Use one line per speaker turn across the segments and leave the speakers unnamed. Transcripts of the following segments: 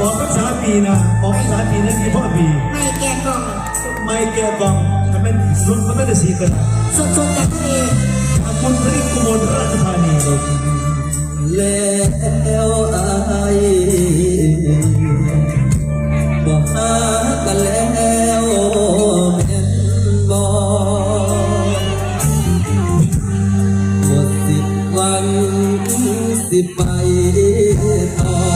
บอกภาสาปีนะบอกภาษาปีนั่นคือพ่อปี
ไม่แก่กล่อง
ไม่แก่กล่องทำไมสุ
ด
น
มัไม่ได้
สีกัน
สุดสุดแต่ทะเลทำบุญพริกูหมดราชธานีแล้วอายบอกหากันแล้วเห็นบอกหมดสิบวันสิบไปต่อ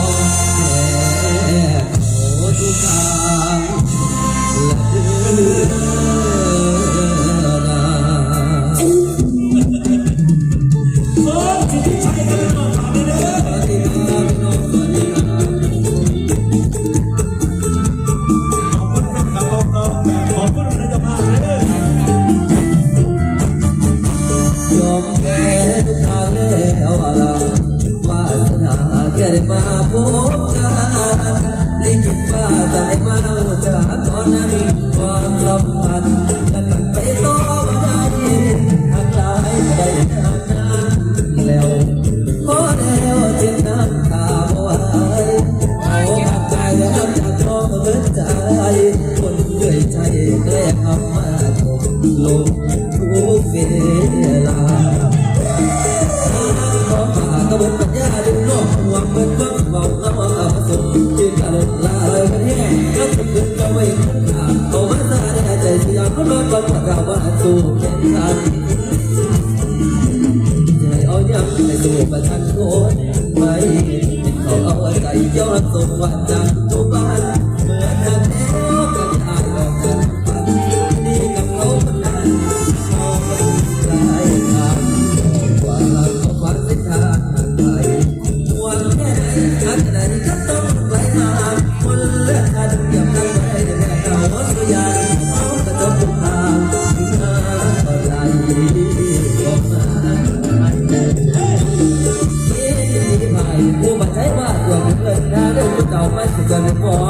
I'm gonna fall.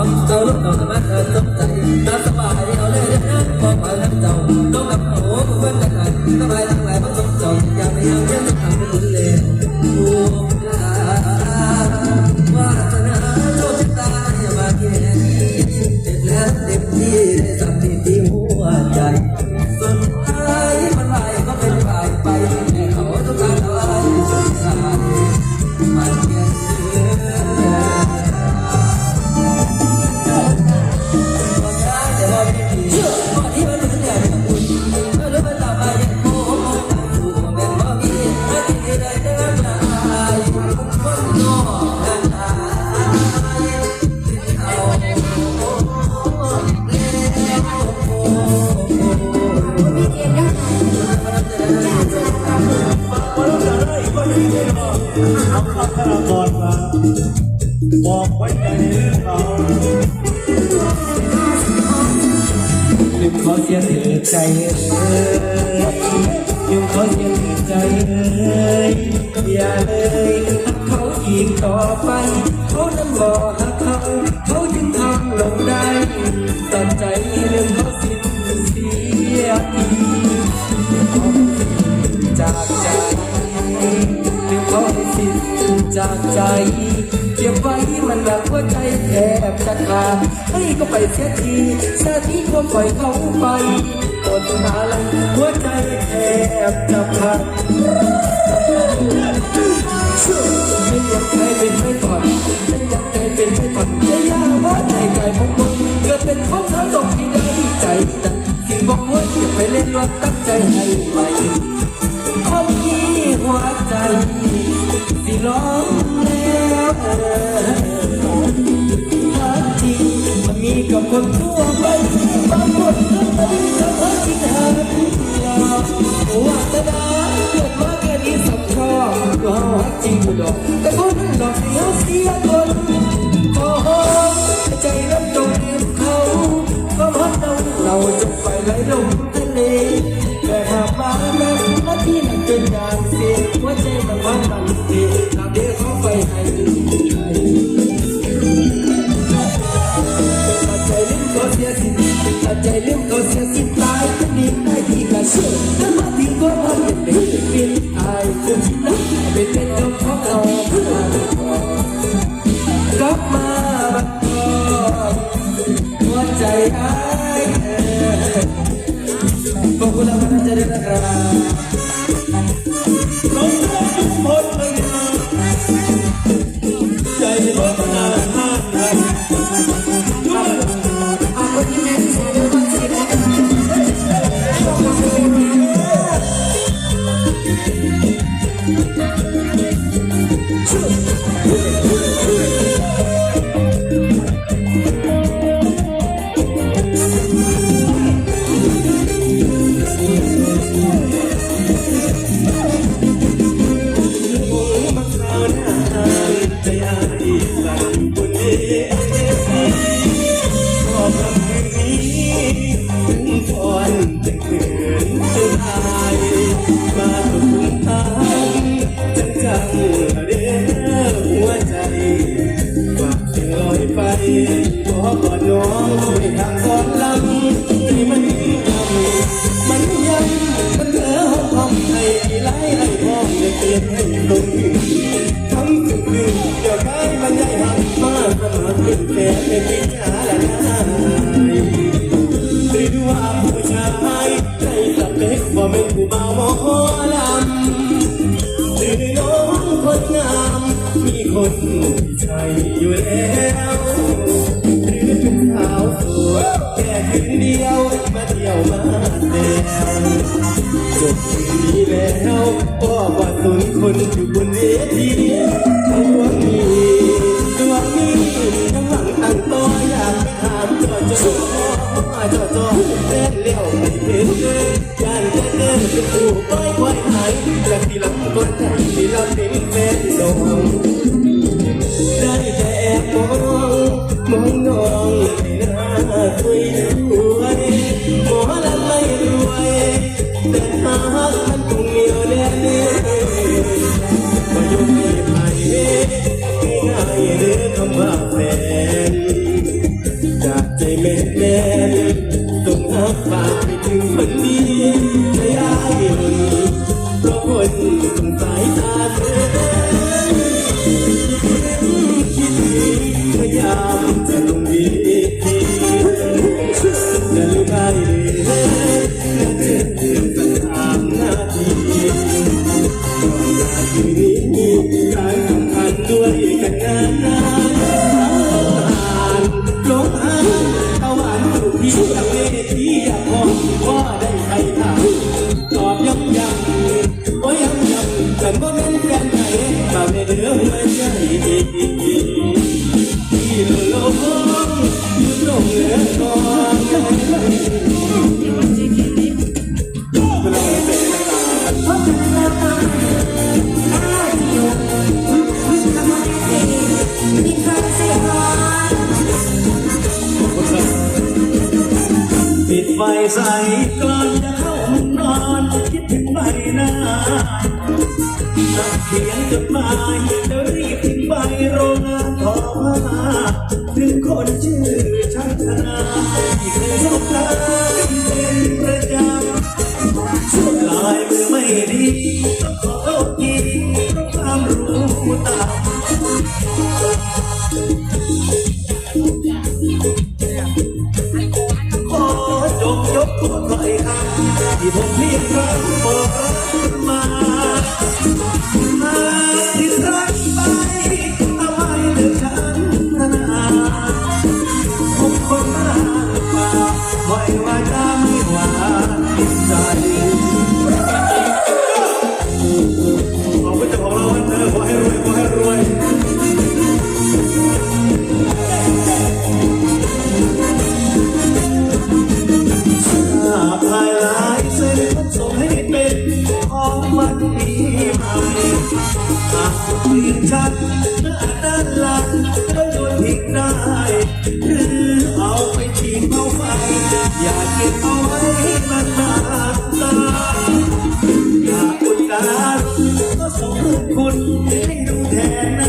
บอกไว้ใจเรื่เรา
ลืมขอเสียดใจเอ้ยลืมขอเสียดใจเอ้ยอย่าเลยเขาอีกต่อไป เขานั้นบอกหักเขา เขาจึงทำลงได้ตัดใจเรื่อง ใจ เก็บไว้มันหนักหัวใจแทบจะขาดให้ก็ไปเสียทีเสียทีก็ปล่อยเขาไปอดมาลังหัวใจแทบจะขาด กับคนทั่วไปบางคนนั้นไม่ทำให้คิดหาทุกอย่างวาสนาเกิดมาแค่นี้สำคัญก็เอาหักจริงดอกแต่คนดอกเสียเสียคนขอใจรับจงเขาก็พัเราเราจะไปไหลลง บมาบัดทองหัวใจหายบอกอบคุณเราท่านจริญนะครับ
น้องร้กทุกคนเลใจ
ล
ดนานห้าง ย่าเกินให้ตรงทำถึงดึงเดี๋ยวใครมันใหญ่หักมาสมัครเป็นแฟนเป็นวิชาละนายหรือว่าผู้ชายในสเปคว่าเป็นผู้บ่าหมอลำหรือน้องคนงามมีคนใช่อยู่แล้วหรือเป็นสาวสวยแค่คืนเดียว คนอยู่บนเวทีดวงนี้ดวงนี้กำลังตั้งตัวอยากไปถามจอจอจอจอเล่นเลี้ยวไม่เห็นเลยการเล่นเล่นเป็นผู้ปล่อยควายหายและทีหลังกด พ่อกว่าได้ใครถา ปิดไฟใสก่อนจะเข้าห้องนอนคิดถึงใบหน้าเขียนจดหมายจะรีบทิ้งใบโรงงานขอมาถึงคนชื่อช่างธนาที่เคยสบตาเธอ cuốn lấy đủ thề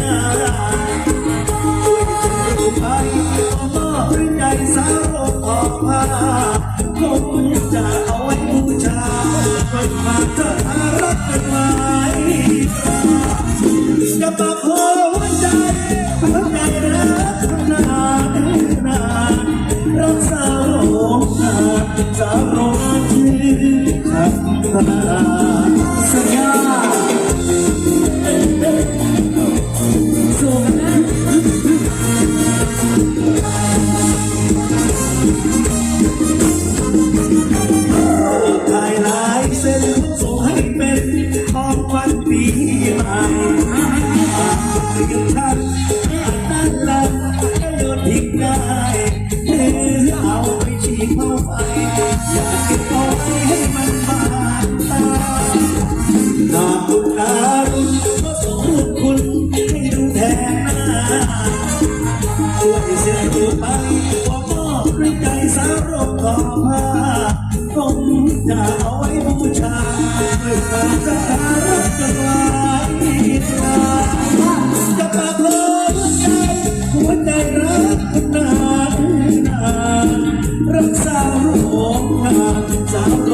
จะ
เอาไว้บูชาด้วยความศรัทธารักกันไว้จะปากลกใจหัวใจรักกันนานนานรักสาวโรงงานสาว